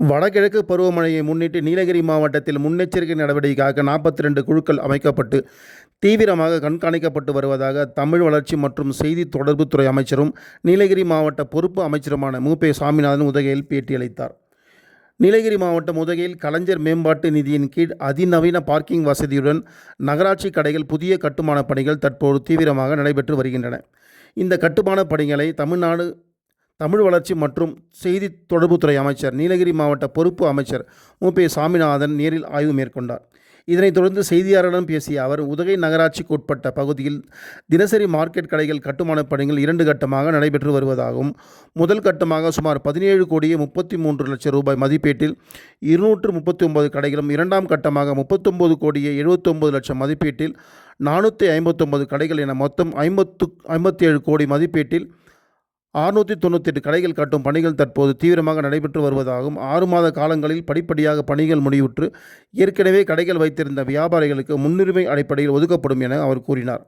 வடகிழக்கு பருவமழையை முன்னிட்டு நீலகிரி மாவட்டத்தில் முன்னெச்சரிக்கை நடவடிக்கையாக நாற்பத்தி ரெண்டு குழுக்கள் அமைக்கப்பட்டு தீவிரமாக கண்காணிக்கப்பட்டு வருவதாக தமிழ் வளர்ச்சி மற்றும் செய்தி தொடர்புத்துறை அமைச்சரும் நீலகிரி மாவட்ட பொறுப்பு அமைச்சருமான மூபே சாமிநாதன் உதகையில் பேட்டியளித்தார். நீலகிரி மாவட்டம் உதகையில் கலைஞர் மேம்பாட்டு நிதியின் கீழ் அதிநவீன பார்க்கிங் வசதியுடன் நகராட்சி கடைகள் புதிய கட்டுமான பணிகள் தற்போது தீவிரமாக நடைபெற்று வருகின்றன. இந்த கட்டுமான பணிகளை தமிழ்நாடு தமிழ் வளர்ச்சி மற்றும் செய்தி தொடர்புத்துறை அமைச்சர் நீலகிரி மாவட்ட பொறுப்பு அமைச்சர் மூபே சாமிநாதன் நேரில் ஆய்வு மேற்கொண்டார். இதனைத் தொடர்ந்து செய்தியாளர்களிடம் பேசிய அவர் உதகை நகராட்சிக்கு உட்பட்ட பகுதியில் தினசரி மார்க்கெட் கடைகள் கட்டுமானப் பணிகள் இரண்டு கட்டமாக நடைபெற்று வருவதாகவும் முதல் கட்டமாக சுமார் பதினேழு கோடியே முப்பத்தி மூன்று லட்சம் ரூபாய் மதிப்பீட்டில் இருநூற்று முப்பத்தி ஒன்பது கடைகளும் இரண்டாம் கட்டமாக முப்பத்தொம்பது கோடியே எழுபத்தொம்பது லட்சம் மதிப்பீட்டில் நானூற்றி ஐம்பத்தொம்பது கடைகள் என மொத்தம் ஐம்பத்து ஐம்பத்தி ஏழு கோடி மதிப்பீட்டில் அறுநூற்றி தொண்ணூத்தெட்டு கடைகள் கட்டும் பணிகள் தற்போது தீவிரமாக நடைபெற்று வருவதாகவும் ஆறு மாத காலங்களில் படிப்படியாக பணிகள் முடிவுற்று ஏற்கனவே கடைகள் வைத்திருந்த வியாபாரிகளுக்கு முன்னுரிமை அடிப்படையில் ஒதுக்கப்படும் என அவர் கூறினார்.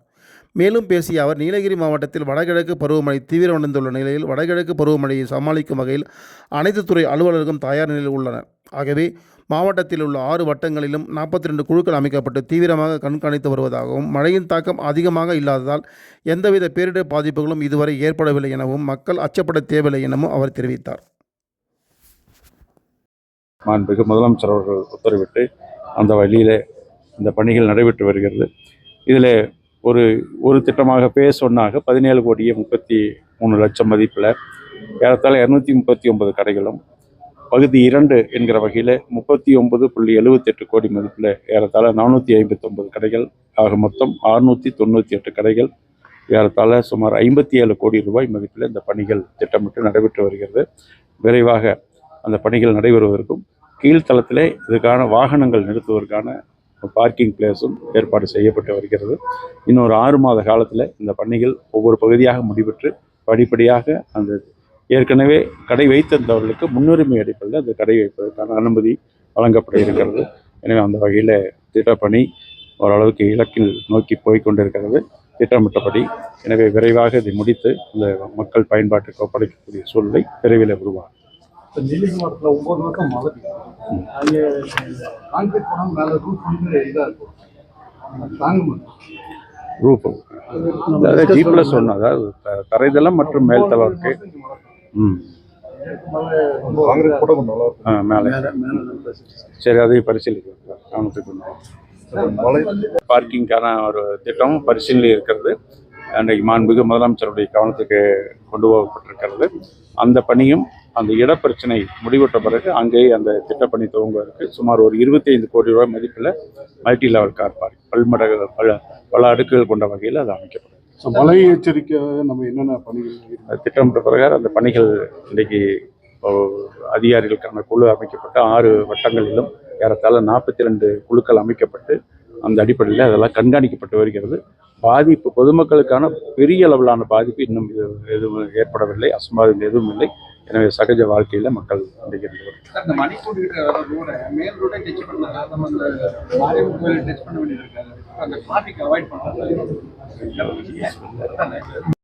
மேலும் பேசிய அவர் நீலகிரி மாவட்டத்தில் வடகிழக்கு பருவமழை தீவிரமடைந்துள்ள நிலையில் வடகிழக்கு பருவமழையை சமாளிக்கும் வகையில் அனைத்து துறை அலுவலர்களும் தயார் நிலையில் உள்ளனர். ஆகவே மாவட்டத்தில் உள்ள ஆறு வட்டங்களிலும் நாற்பத்தி ரெண்டு குழுக்கள் அமைக்கப்பட்டு தீவிரமாக கண்காணித்து வருவதாகவும் மழையின் தாக்கம் அதிகமாக இல்லாததால் எந்தவித பேரிடர் பாதிப்புகளும் இதுவரை ஏற்படவில்லை எனவும் மக்கள் அச்சப்பட தேவையில்லை எனவும் அவர் தெரிவித்தார். மாண்புமிகு முதலமைச்சர் அவர்கள் உத்தரவிட்டு அந்த வழியிலே இந்த பணிகள் நடைபெற்று வருகிறது. இதில் ஒரு ஒரு திட்டமாக பேஸ் ஒன்றாக பதினேழு கோடியே முப்பத்தி மூணு லட்சம் மதிப்பில் ஏறத்தாழ இரநூத்தி முப்பத்தி ஒன்பது கடைகளும் பகுதி இரண்டு என்கிற வகையில் முப்பத்தி ஒன்பது புள்ளி எழுபத்தெட்டு கோடி மதிப்பில் ஏறத்தாழ நானூற்றி ஐம்பத்தொம்பது கடைகள். ஆக மொத்தம் அறுநூற்றி தொண்ணூற்றி எட்டு கடைகள். ஏறத்தாழ சுமார் ஐம்பத்தி ஏழு கோடி ரூபாய் மதிப்பில் இந்த பணிகள் திட்டமிட்டு நடைபெற்று வருகிறது. விரைவாக அந்த பணிகள் நடைபெறுவதற்கும் கீழ்த்தளத்திலே இதுக்கான வாகனங்கள் நிறுத்துவதற்கான பார்க்கிங் பிளேஸும் ஏற்பாடு செய்யப்பட்டு வருகிறது. இன்னொரு ஆறு மாத காலத்தில் இந்த பணிகள் ஒவ்வொரு பகுதியாக முடிவெற்று படிப்படியாக அந்த ஏற்கனவே கடை வைத்திருந்தவர்களுக்கு முன்னுரிமை அடிப்படையில் அந்த கடை வைப்பதற்கான அனுமதி வழங்கப்பட இருக்கிறது. எனவே அந்த வகையில் திட்டப்பணி ஓரளவுக்கு இலக்கில் நோக்கி போய் கொண்டிருக்கிறது திட்டமிட்டபடி எனவே விரைவாக இதை முடித்து இந்த மக்கள் பயன்பாட்டுக்கு ஒப்படைக்கக்கூடிய சூழ்நிலை விரைவில் உருவாகும் ரூப் அதாவது ஜி ப்ளஸ் ஒன்று அதாவது தரைதளம் மற்றும் மேல்தளம் இருக்கு. சரி. அதையும் பரிசீலிக்கிறோம் கவனத்துக்கு கொண்டு பார்க்கிங்கான ஒரு திட்டமும் பரிசீலனை இருக்கிறது. அன்றைக்கு மாண்புமிகு முதலமைச்சருடைய கவனத்துக்கு கொண்டு போகப்பட்டிருக்கிறது. அந்த பணியும் அந்த இடப்பிரச்சனை முடிவுற்ற பிறகு அங்கேயே அந்த திட்டப்பணி துவங்குவதற்கு சுமார் ஒரு 25 கோடி ரூபாய் மதிப்பில் மல்டி லெவல் கார் பார்க் பல்மடங்கு பல பல அடுக்குகள் கொண்ட வகையில் அது அமைக்கப்படும். மழை எச்சரிக்கையாக நம்ம என்னென்ன பணிகள் திட்டமிட்ட பிரகாரம் அந்த பணிகள் இன்றைக்கு அதிகாரிகளுக்கான குழு அமைக்கப்பட்டு ஆறு வட்டங்களிலும் ஏறத்தாழ நாற்பத்தி ரெண்டு குழுக்கள் அமைக்கப்பட்டு அந்த அடிப்படையில் அதெல்லாம் கண்காணிக்கப்பட்டு வருகிறது. பாதிப்பு பொதுமக்களுக்கான பெரிய அளவிலான பாதிப்பு இன்னும் இது எதுவும் ஏற்படவில்லை அசம்பாவிதம் எதுவும் இல்லை. எனவே சகஜ வாழ்க்கையில் மக்கள் இன்றைக்கு இருந்து வருகிறார்கள். சார் இந்த மணிக்கூர் இருக்கிற ரோட மேல் ரோடை டச் பண்ணல நம்ம அந்த மாரியம்மன் கோயில் டச் பண்ண வேண்டியது இருக்காது அந்த டிராஃபிக் அவாய்ட் பண்ணலாம்